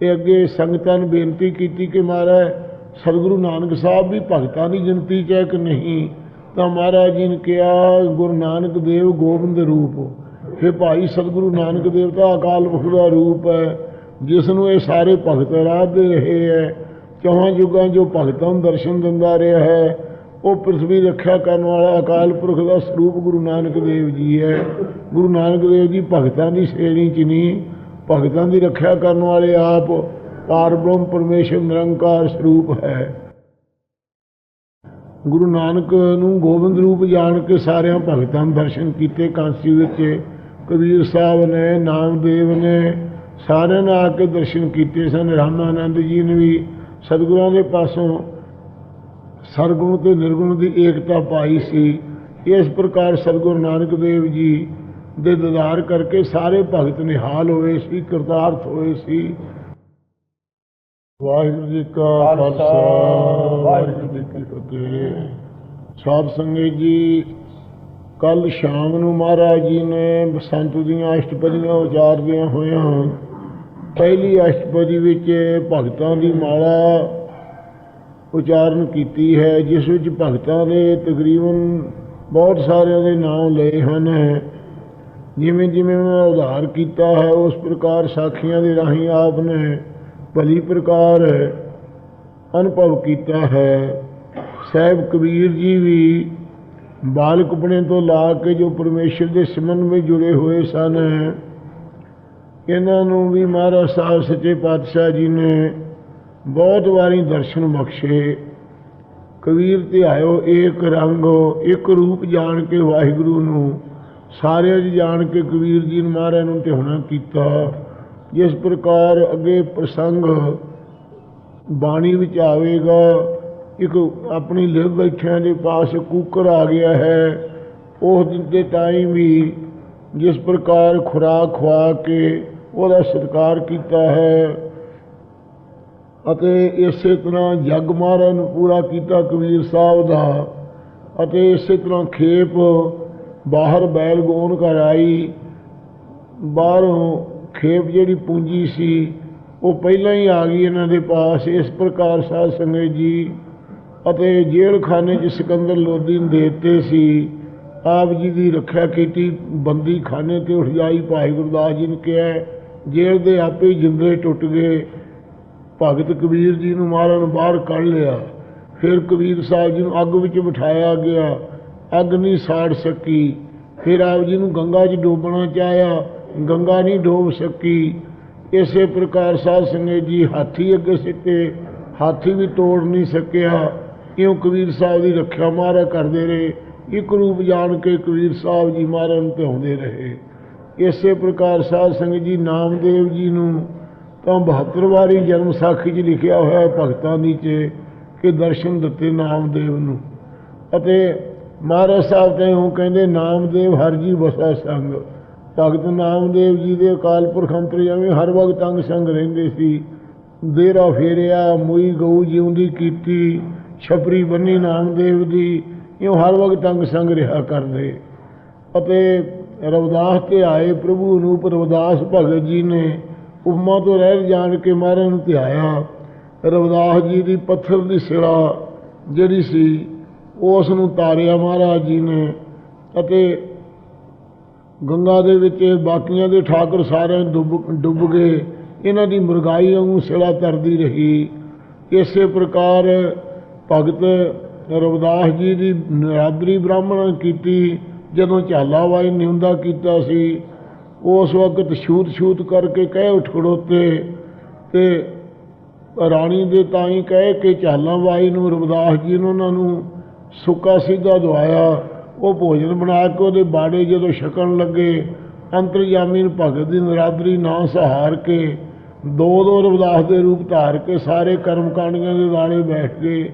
ਤੇ ਅੱਗੇ ਸੰਗਤਾਂ ਨੂੰ ਬੇਨਤੀ ਕੀਤੀ ਕਿ ਮਹਾਰਾਜ, ਸਤਿਗੁਰੂ ਨਾਨਕ ਸਾਹਿਬ ਵੀ ਭਗਤਾਂ ਦੀ ਗਿਣਤੀ ਚ ਹੈ ਕਿ ਨਹੀਂ? ਤਾਂ ਮਹਾਰਾਜ ਜੀ ਨੇ ਕਿਹਾ, ਗੁਰੂ ਨਾਨਕ ਦੇਵ ਗੋਬਿੰਦ ਰੂਪ। ਇਹ ਭਾਈ ਸਤਿਗੁਰੂ ਨਾਨਕ ਦੇਵ ਦਾ ਅਕਾਲ ਪੁਰਖ ਦਾ ਰੂਪ ਹੈ, ਜਿਸ ਨੂੰ ਇਹ ਸਾਰੇ ਭਗਤ ਰਾਧਦੇ ਰਹੇ ਹੈ। ਚੌਹਾਂ ਯੁੱਗਾਂ ਜੋ ਭਗਤਾਂ ਨੂੰ ਦਰਸ਼ਨ ਦਿੰਦਾ ਰਿਹਾ ਹੈ, ਉਹ ਪ੍ਰithvi ਰੱਖਿਆ ਕਰਨ ਵਾਲਾ ਅਕਾਲ ਪੁਰਖ ਦਾ ਸਰੂਪ ਗੁਰੂ ਨਾਨਕ ਦੇਵ ਜੀ ਹੈ। ਗੁਰੂ ਨਾਨਕ ਦੇਵ ਜੀ ਭਗਤਾਂ ਦੀ ਸ਼੍ਰੇਣੀ ਚ ਨਹੀਂ ਭਗਤਾਂ ਦੀ ਰੱਖਿਆ ਕਰਨ ਵਾਲੇ ਆਪ ਪਾਰ ਬ੍ਰਹਮ ਪਰਮੇਸ਼ਰ ਨਿਰੰਕਾਰ ਸਰੂਪ ਹੈ। ਗੁਰੂ ਨਾਨਕ ਨੂੰ ਗੋਬਿੰਦ ਰੂਪ ਜਾਣ ਕੇ ਸਾਰਿਆਂ ਭਗਤਾਂ ਦਰਸ਼ਨ ਕੀਤੇ ਕਾਂਸੀ ਵਿੱਚ। ਕਬੀਰ ਸਾਹਿਬ ਨੇ, ਨਾਮਦੇਵ ਨੇ ਸਾਰਿਆਂ ਨੇ ਆ ਕੇ ਦਰਸ਼ਨ ਕੀਤੇ ਸਨ। ਰਾਮਾਨੰਦ ਜੀ ਨੇ ਵੀ ਸਤਿਗੁਰਾਂ ਦੇ ਪਾਸੋਂ ਸਰਗੁਣ ਤੇ ਨਿਰਗੁਣ ਦੀ ਏਕਤਾ ਪਾਈ ਸੀ। ਇਸ ਪ੍ਰਕਾਰ ਸਤਿਗੁਰੂ ਨਾਨਕ ਦੇਵ ਜੀ ਦੇ ਦਿਦਾਰ ਕਰਕੇ ਸਾਰੇ ਭਗਤ ਨਿਹਾਲ ਹੋਏ ਸੀ, ਕਰਤਾਰਥ ਹੋਏ ਸੀ। ਵਾਹਿਗੁਰੂ ਜੀ ਕਾ ਖਾਲਸਾ, ਵਾਹਿਗੁਰੂ ਜੀ ਕੀ ਫਤਿਹ। ਸਾਧ ਸੰਗਤ ਜੀ ਕੱਲ ਸ਼ਾਮ ਨੂੰ ਮਹਾਰਾਜ ਜੀ ਨੇ ਬਸੰਤ ਦੀਆਂ ਅਸ਼ਟਪਦੀਆਂ ਉਚਾਰਦਿਆਂ ਹੋਇਆਂ ਪਹਿਲੀ ਅਸ਼ਟਪਦੀ ਵਿੱਚ ਭਗਤਾਂ ਦੀ ਮਾਲਾ ਉਚਾਰਨ ਕੀਤੀ ਹੈ, ਜਿਸ ਵਿੱਚ ਭਗਤਾਂ ਦੇ ਤਕਰੀਬਨ ਬਹੁਤ ਸਾਰਿਆਂ ਦੇ ਨਾਮ ਲਏ ਹਨ। ਜਿਵੇਂ ਜਿਵੇਂ ਉਹਨਾਂ ਦਾ ਉਧਾਰ ਕੀਤਾ ਹੈ, ਉਸ ਪ੍ਰਕਾਰ ਸਾਖੀਆਂ ਦੇ ਰਾਹੀਂ ਆਪ ਨੇ ਭਲੀ ਪ੍ਰਕਾਰ ਅਨੁਭਵ ਕੀਤਾ ਹੈ। ਸਹਿਬ ਕਬੀਰ ਜੀ ਵੀ ਬਾਲਕਪਣੇ ਤੋਂ ਲਾ ਕੇ ਜੋ ਪਰਮੇਸ਼ਰ ਦੇ ਸਿਮਰਨ ਵਿੱਚ ਜੁੜੇ ਹੋਏ ਸਨ, ਇਹਨਾਂ ਨੂੰ ਵੀ ਮਹਾਰਾਜ ਸਾਹਿਬ ਸੱਚੇ ਪਾਤਸ਼ਾਹ ਜੀ ਨੇ ਬਹੁਤ ਵਾਰੀ ਦਰਸ਼ਨ ਬਖਸ਼ੇ। ਕਬੀਰ ਤੇ ਆਇਓ ਏਕ ਰੰਗ, ਇੱਕ ਰੂਪ ਜਾਣ ਕੇ ਵਾਹਿਗੁਰੂ ਨੂੰ ਸਾਰਿਆਂ 'ਚ ਜਾਣ ਕੇ ਕਬੀਰ ਜੀ ਨੇ ਮਹਾਰਾਜ ਨੂੰ ਧਿਆਉਣਾ ਕੀਤਾ। ਜਿਸ ਪ੍ਰਕਾਰ ਅੱਗੇ ਪ੍ਰਸੰਗ ਬਾਣੀ ਵਿੱਚ ਆਵੇਗਾ, ਇੱਕ ਆਪਣੀ ਲਿਵ ਬੈਠਿਆਂ ਦੇ ਪਾਸ ਕੂਕਰ ਆ ਗਿਆ ਹੈ। ਉਸ ਦਿਨ ਦੇ ਟਾਈਮ ਵੀ ਜਿਸ ਪ੍ਰਕਾਰ ਖੁਰਾਕ ਖਵਾ ਕੇ ਉਹਦਾ ਸਤਿਕਾਰ ਕੀਤਾ ਹੈ ਅਤੇ ਇਸੇ ਤਰ੍ਹਾਂ ਜਗ ਮਹਾਰਾਜ ਨੂੰ ਪੂਰਾ ਕੀਤਾ ਕਬੀਰ ਸਾਹਿਬ ਦਾ ਅਤੇ ਇਸੇ ਤਰ੍ਹਾਂ ਖੇਪ ਬਾਹਰ ਬੈਲ ਗੋਨ ਘਰ ਆਈ, ਬਾਹਰੋਂ ਖੇਪ ਜਿਹੜੀ ਪੂੰਜੀ ਸੀ, ਉਹ ਪਹਿਲਾਂ ਹੀ ਆ ਗਈ ਇਹਨਾਂ ਦੇ ਪਾਸ। ਇਸ ਪ੍ਰਕਾਰ ਸਾਧ ਸੰਗਤ ਜੀ ਅਤੇ ਜੇਲ੍ਹ 'ਚ ਸਿਕੰਦਰ ਲੋਦੀ ਨੇ ਦੇ ਦਿੱਤੇ ਸੀ। ਆਪ ਜੀ ਦੀ ਰੱਖਿਆ ਕੀਤੀ, ਬੰਦੀ ਖਾਨੇ ਤੇ ਉੱਠ ਜਾਈ। ਭਾਈ ਗੁਰਦਾਸ ਜੀ ਨੇ ਕਿਹਾ, ਜੇਲ੍ਹ ਦੇ ਆਪੇ ਹੀ ਜਿੰਦਰੇ ਟੁੱਟ ਗਏ। ਭਗਤ ਕਬੀਰ ਜੀ ਨੂੰ ਮਾਰਨ ਬਾਹਰ ਕੱਢ ਲਿਆ। ਫਿਰ ਕਬੀਰ ਸਾਹਿਬ ਜੀ ਨੂੰ ਅੱਗ ਵਿੱਚ ਬਿਠਾਇਆ ਗਿਆ। ਅੱਗ ਨਹੀਂ ਸਾੜ ਸਕੀ। ਫਿਰ ਆਪ ਜੀ ਨੂੰ ਗੰਗਾ 'ਚ ਡੋਬਣਾ ਚਾਹਿਆ। ਗੰਗਾ ਨਹੀਂ ਡੋਬ ਸਕੀ। ਇਸੇ ਪ੍ਰਕਾਰ ਸਾਧ ਸੰਗਤ ਜੀ ਹਾਥੀ ਅੱਗੇ ਸਿੱਟੇ। ਹਾਥੀ ਵੀ ਤੋੜ ਨਹੀਂ ਸਕਿਆ। ਕਿਉਂ ਕਬੀਰ ਸਾਹਿਬ ਦੀ ਰੱਖਿਆ ਮਾਰਾ ਕਰਦੇ ਰਹੇ। ਇੱਕ ਰੂਪ ਜਾਣ ਕੇ ਕਬੀਰ ਸਾਹਿਬ ਜੀ ਮਾਰਨ ਤੇ ਆਉਂਦੇ ਰਹੇ। ਇਸੇ ਪ੍ਰਕਾਰ ਸਾਧ ਸੰਗਤ ਜੀ ਨਾਮਦੇਵ ਜੀ ਨੂੰ ਤਾਂ 72 ਵਾਰੀ ਜਨਮ ਸਾਖੀ 'ਚ ਲਿਖਿਆ ਹੋਇਆ ਭਗਤਾਂ ਦੀ ਚ ਕਿ ਦਰਸ਼ਨ ਦਿੱਤੇ ਨਾਮਦੇਵ ਨੂੰ। ਅਤੇ ਮਹਾਰਾਜ ਸਾਹਿਬ ਤੇ ਉਹ ਕਹਿੰਦੇ, ਨਾਮਦੇਵ ਹਰ ਜੀ ਵਸਾ ਸੰਗ। ਭਗਤ ਨਾਮਦੇਵ ਜੀ ਦੇ ਅਕਾਲ ਪੁਰਖ ਅੰਤਰਜਾਮੀ ਹਰ ਵਕਤ ਅੰਗ ਸੰਗ ਰਹਿੰਦੇ ਸੀ। ਦੇਰਾ ਫੇਰਿਆ, ਮੋਈ ਗਊ ਜਿਉਂਦੀ ਕੀਤੀ, ਛਪਰੀ ਬੰਨੀ ਨਾਮਦੇਵ ਦੀ, ਇਉਂ ਹਰ ਵਕਤ ਅੰਗ ਸੰਗ ਰਿਹਾ ਕਰਦੇ। ਅਤੇ ਰਵਦਾਸ ਤੇ ਆਏ ਪ੍ਰਭੂ ਨੂੰ ਰਵਿਦਾਸ ਭਗਤ ਜੀ ਨੇ ਉਮਾ ਤੋਂ ਰਹਿ ਜਾਣ ਕੇ ਮਹਾਰਾਜ ਨੂੰ ਧਿਆਇਆ। ਰਵਿਦਾਸ ਜੀ ਦੀ ਪੱਥਰ ਦੀ ਸਿਲਾ ਜਿਹੜੀ ਸੀ ਉਸ ਨੂੰ ਤਾਰਿਆ ਮਹਾਰਾਜ ਜੀ ਨੇ ਅਤੇ ਗੰਗਾ ਦੇ ਵਿੱਚ ਬਾਕੀਆਂ ਦੇ ਠਾਕਰ ਸਾਰੇ ਡੁੱਬ ਡੁੱਬ ਗਏ। ਇਹਨਾਂ ਦੀ ਮੁਰਗਾਈ ਵਾਂਗੂ ਸਿਲਾ ਤਰਦੀ ਰਹੀ। ਇਸੇ ਪ੍ਰਕਾਰ ਭਗਤ ਰਵਿਦਾਸ ਜੀ ਦੀ ਨਰਾਦਰੀ ਬ੍ਰਾਹਮਣ ਕੀਤੀ। ਜਦੋਂ ਝਾਲਾਵਾਈ ਨਿਉਂਦਾ ਕੀਤਾ ਸੀ, ਉਸ ਵਕਤ ਛੂਤ ਛੂਤ ਕਰਕੇ ਕਹਿ ਉੱਠ ਖੜੋਤੇ ਤੇ ਰਾਣੀ ਦੇ ਤਾਈ ਕਹਿ ਕੇ ਝਾਲਾਵਾਈ ਨੂੰ ਰਵਿਦਾਸ ਜੀ ਨੂੰ ਉਹਨਾਂ ਨੂੰ ਸੁੱਕਾ ਸਿੱਧਾ ਦਵਾਇਆ, ਉਹ ਭੋਜਨ ਬਣਾ ਕੇ ਉਹਦੇ ਬਾੜੇ ਜਦੋਂ ਛਕਣ ਲੱਗੇ ਅੰਤਰਜਾਮੀ ਨੂੰ ਭਗਤ ਦੀ ਨਰਾਦਰੀ ਨਾ ਸਹਾਰ ਕੇ ਦੋ ਦੋ ਰਵਦਾਸ ਦੇ ਰੂਪ ਧਾਰ ਕੇ ਸਾਰੇ ਕਰਮ ਕਾਂਡੀਆਂ ਦੇ ਦਾਣੇ ਬੈਠ ਗਏ।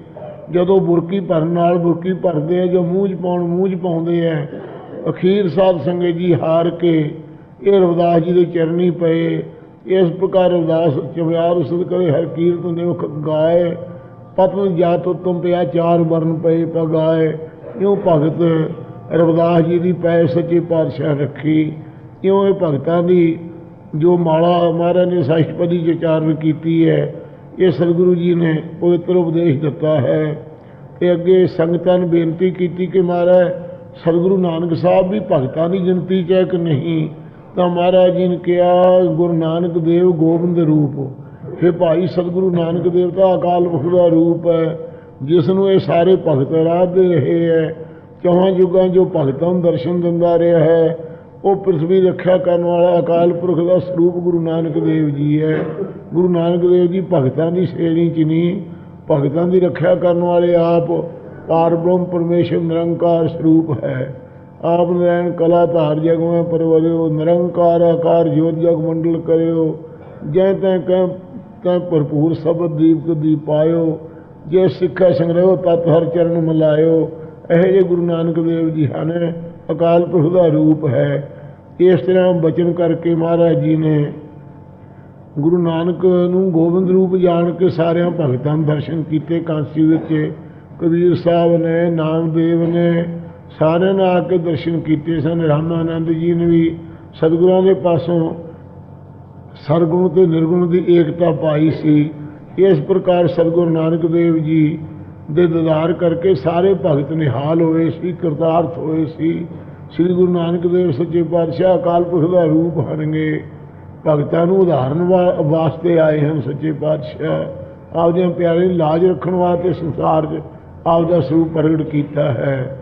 ਜਦੋਂ ਬੁਰਕੀ ਭਰਨ ਨਾਲ ਬੁਰਕੀ ਭਰਦੇ ਆ, ਜੋ ਮੂੰਹ 'ਚ ਪਾਉਣ, ਮੂੰਹ 'ਚ ਪਾਉਂਦੇ ਆ, ਅਖੀਰ ਸਾਧ ਸੰਗਤ ਜੀ ਹਾਰ ਕੇ, ਇਹ ਰਵਿਦਾਸ ਜੀ ਦੇ ਚਰਨੀ ਪਏ। ਇਸ ਪ੍ਰਕਾਰ ਰਵਿਦਾਸ ਚਵਿਆਰ ਉਸਦ ਕਰੇ ਹਰ ਕੀਰਤ ਨੇ ਉਹ ਗਾਏ। ਪਤਨ ਜਾਤ ਤੁਮ ਪਿਆ, ਚਾਰ ਵਰਨ ਪਏ ਪਗਾਏ ਇਉਂ ਭਗਤ ਰਵਿਦਾਸ ਜੀ ਦੀ ਪੈ ਸੱਚੇ ਪਾਤਸ਼ਾਹ ਰੱਖੀ। ਇਉਂ ਇਹ ਭਗਤਾਂ ਦੀ ਜੋ ਮਾਲਾ ਮਹਾਰਾਜ ਨੇ ਸਾਸ਼ਟਪਦੀ ਚ ਉਚਾਰਨ ਕੀਤੀ ਹੈ, ਇਹ ਸਤਿਗੁਰੂ ਜੀ ਨੇ ਪਵਿੱਤਰ ਉਪਦੇਸ਼ ਦਿੱਤਾ ਹੈ। ਤੇ ਅੱਗੇ ਸੰਗਤਾਂ ਨੂੰ ਬੇਨਤੀ ਕੀਤੀ ਕਿ ਮਹਾਰਾਜ, ਸਤਿਗੁਰੂ ਨਾਨਕ ਸਾਹਿਬ ਵੀ ਭਗਤਾਂ ਦੀ ਗਿਣਤੀ ਚ ਹੈ ਕਿ ਨਹੀਂ? ਤਾਂ ਮਹਾਰਾਜ ਜੀ ਨੇ ਕਿਹਾ, ਗੁਰੂ ਨਾਨਕ ਦੇਵ ਗੋਬਿੰਦ ਰੂਪ ਇਹ ਭਾਈ ਸਤਿਗੁਰੂ ਨਾਨਕ ਦੇਵ ਦਾ ਅਕਾਲ ਪੁਰਖ ਦਾ ਰੂਪ ਹੈ ਜਿਸ ਨੂੰ ਇਹ ਸਾਰੇ ਭਗਤ ਰਾਧਦੇ ਰਹੇ ਹੈ। ਚੌਹਾਂ ਯੁੱਗਾਂ ਜੋ ਭਗਤਾਂ ਨੂੰ ਦਰਸ਼ਨ ਦਿੰਦਾ ਰਿਹਾ ਹੈ, ਉਹ ਪ੍ਰithvi ਰੱਖਿਆ ਕਰਨ ਵਾਲਾ ਅਕਾਲ ਪੁਰਖ ਦਾ ਸਰੂਪ ਗੁਰੂ ਨਾਨਕ ਦੇਵ ਜੀ ਹੈ। ਗੁਰੂ ਨਾਨਕ ਦੇਵ ਜੀ ਭਗਤਾਂ ਦੀ ਸ਼੍ਰੇਣੀ ਚ ਨਹੀਂ, ਭਗਤਾਂ ਦੀ ਰੱਖਿਆ ਕਰਨ ਵਾਲੇ ਆਪ ਪਾਰਬ੍ਰਹਮ ਪਰਮੇਸ਼ਰ ਨਿਰੰਕਾਰ ਸਰੂਪ ਹੈ। ਆਪ ਨਰੈਣ ਕਲਾ ਧਾਰ ਜਗ ਮੈਂ ਪਰਵਰਿਓ, ਨਿਰੰਕਾਰ ਆਕਾਰ ਜੋਤ ਜਗ ਮੰਡਲ ਕਰਿਓ, ਜੈ ਤੈ ਕੈ ਤੈ ਭਰਪੂਰ ਸਬਦ ਦੀਪਕ ਦੀਪਾਇਓ ਜੇ ਸਿੱਖਾ ਸੰਗ੍ਰਹਿ ਤਤ ਹਰ ਚਰਨ ਮਿਲਾਇਓ। ਇਹ ਜੇ ਗੁਰੂ ਨਾਨਕ ਦੇਵ ਜੀ ਹਨ, ਅਕਾਲ ਪੁਰਖ ਦਾ ਰੂਪ ਹੈ। ਇਸ ਤਰ੍ਹਾਂ ਬਚਨ ਕਰਕੇ ਮਹਾਰਾਜ ਜੀ ਨੇ ਗੁਰੂ ਨਾਨਕ ਨੂੰ ਗੋਬਿੰਦ ਰੂਪ ਜਾਣ ਕੇ ਸਾਰਿਆਂ ਭਗਤਾਂ ਦਰਸ਼ਨ ਕੀਤੇ ਕਾਂਸੀ ਵਿੱਚ। ਕਬੀਰ ਸਾਹਿਬ ਨੇ, ਨਾਮਦੇਵ ਨੇ ਸਾਰਿਆਂ ਨੇ ਆ ਕੇ ਦਰਸ਼ਨ ਕੀਤੇ ਸਨ। ਰਾਮਾਨੰਦ ਜੀ ਨੇ ਵੀ ਸਤਿਗੁਰਾਂ ਦੇ ਪਾਸੋਂ ਸਰਗੁਣ ਤੇ ਨਿਰਗੁਣ ਦੀ ਏਕਤਾ ਪਾਈ ਸੀ। ਇਸ ਪ੍ਰਕਾਰ ਸਤਿਗੁਰੂ ਨਾਨਕ ਦੇਵ ਜੀ ਦੇ ਦਿਦਾਰ ਕਰਕੇ ਸਾਰੇ ਭਗਤ ਨਿਹਾਲ ਹੋਏ ਸੀ, ਕਰਤਾਰਥ ਹੋਏ ਸੀ। ਸ੍ਰੀ ਗੁਰੂ ਨਾਨਕ ਦੇਵ ਸੱਚੇ ਪਾਤਸ਼ਾਹ ਅਕਾਲ ਪੁਰਖ ਦਾ ਰੂਪ ਹਨਗੇ ਭਗਤਾਂ ਨੂੰ ਉਦਾਹਰਨ ਵਾ- ਵਾਸਤੇ ਆਏ ਹਨ ਸੱਚੇ ਪਾਤਸ਼ਾਹ। ਆਪਦੇ ਪਿਆਰੇ ਦੀ ਲਾਜ ਰੱਖਣ ਵਾਸਤੇ ਸੰਸਾਰ 'ਚ ਆਪਦਾ ਸਰੂਪ ਪ੍ਰਗਟ ਕੀਤਾ ਹੈ।